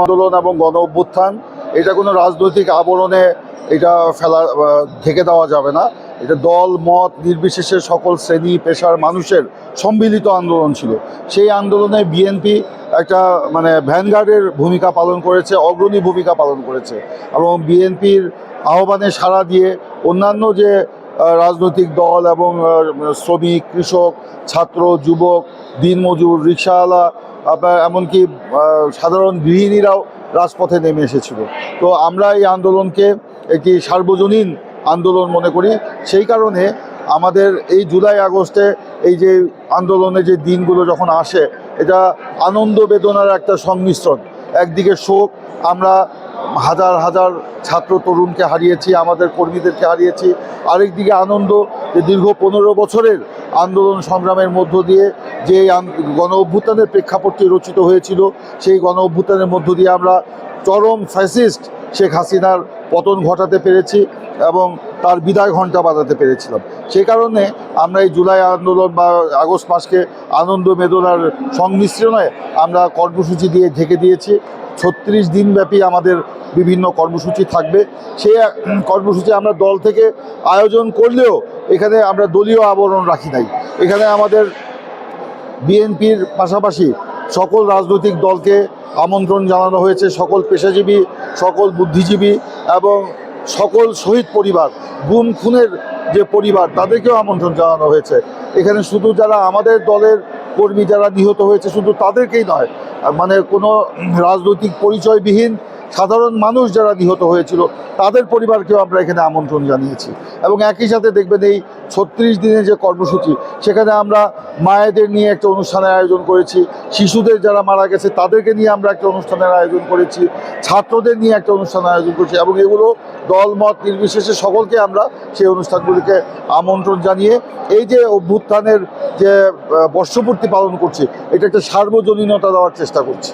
আন্দোলন এবং গণ অভ্যুত্থান, এটা কোনো রাজনৈতিক আবরণে এটা ফেলা ঢেকে দেওয়া যাবে না। এটা দল, মত, নির্বিশেষে সকল শ্রেণি, পেশার মানুষের সম্মিলিত আন্দোলন ছিল। সেই আন্দোলনে বিএনপি একটা মানে ভ্যানগার্ডের ভূমিকা পালন করেছে, অগ্রণী ভূমিকা পালন করেছে। এবং বিএনপির আহ্বানে সাড়া দিয়ে অন্যান্য যে রাজনৈতিক দল এবং শ্রমিক, কৃষক, ছাত্র, যুবক দিনমজুর রিক্সাওয়ালা, আপনার এমনকি সাধারণ গৃহিণীরাও রাজপথে নেমে এসেছিল। তো আমরা এই আন্দোলনকে একটি সার্বজনীন আন্দোলন মনে করি। সেই কারণে আমাদের এই জুলাই আগস্টে এই যে আন্দোলনে যে দিনগুলো যখন আসে, এটা আনন্দ বেদনার একটা সংমিশ্রণ। একদিকে শোক, আমরা হাজার হাজার ছাত্র তরুণকে হারিয়েছি, আমাদের কর্মীদেরকে হারিয়েছি। আরেকদিকে আনন্দ যে দীর্ঘ পনেরো বছরের আন্দোলন সংগ্রামের মধ্য দিয়ে যে গণ অভ্যুত্থানের প্রেক্ষাপটটি রচিত হয়েছিল, সেই গণ অভ্যুত্থানের মধ্য দিয়ে আমরা চরম ফ্যাসিস্ট শেখ হাসিনার পতন ঘটাতে পেরেছি এবং তার বিদায় ঘণ্টা বাজাতে পেরেছিলাম। সে কারণে আমরা এই জুলাই আন্দোলন বা আগস্ট মাসকে আনন্দ বেদনার সংমিশ্রণে আমরা কর্মসূচি দিয়ে ঢেকে দিয়েছি। ছত্রিশ দিনব্যাপী আমাদের বিভিন্ন কর্মসূচি থাকবে। উম, কর্মসূচি আমরা দল থেকে আয়োজন করলেও এখানে আমরা দলীয় আবরণ রাখি নাই। এখানে আমাদের বিএনপির পাশাপাশি সকল রাজনৈতিক দলকে আমন্ত্রণ জানানো হয়েছে। সকল পেশাজীবী সকল বুদ্ধিজীবী এবং সকল শহীদ পরিবার, গুম খুনের যে পরিবার, তাদেরকেও আমন্ত্রণ জানানো হয়েছে। এখানে শুধু যারা আমাদের দলের কর্মী যারা নিহত হয়েছে, শুধু তাদেরকেই নয় মানে কোনো রাজনৈতিক পরিচয়বিহীন সাধারণ মানুষ যারা নিহত হয়েছিল, তাদের পরিবারকেও আমরা এখানে আমন্ত্রণ জানিয়েছি। এবং একই সাথে দেখবেন এই ছত্রিশ দিনের যে কর্মসূচি, সেখানে আমরা মায়েদের নিয়ে একটা অনুষ্ঠানের আয়োজন করেছি, শিশুদের যারা মারা গেছে, তাদেরকে নিয়ে আমরা একটা অনুষ্ঠানের আয়োজন করেছি, ছাত্রদের নিয়ে একটা অনুষ্ঠানের আয়োজন করেছি এবং এগুলো দল মত নির্বিশেষে সকলকে আমরা সেই অনুষ্ঠানগুলিকে আমন্ত্রণ জানিয়ে, এই যে অভ্যুত্থানের যে বর্ষপূর্তি পালন করছি, এটা একটা সার্বজনীনতা দেওয়ার চেষ্টা করছি।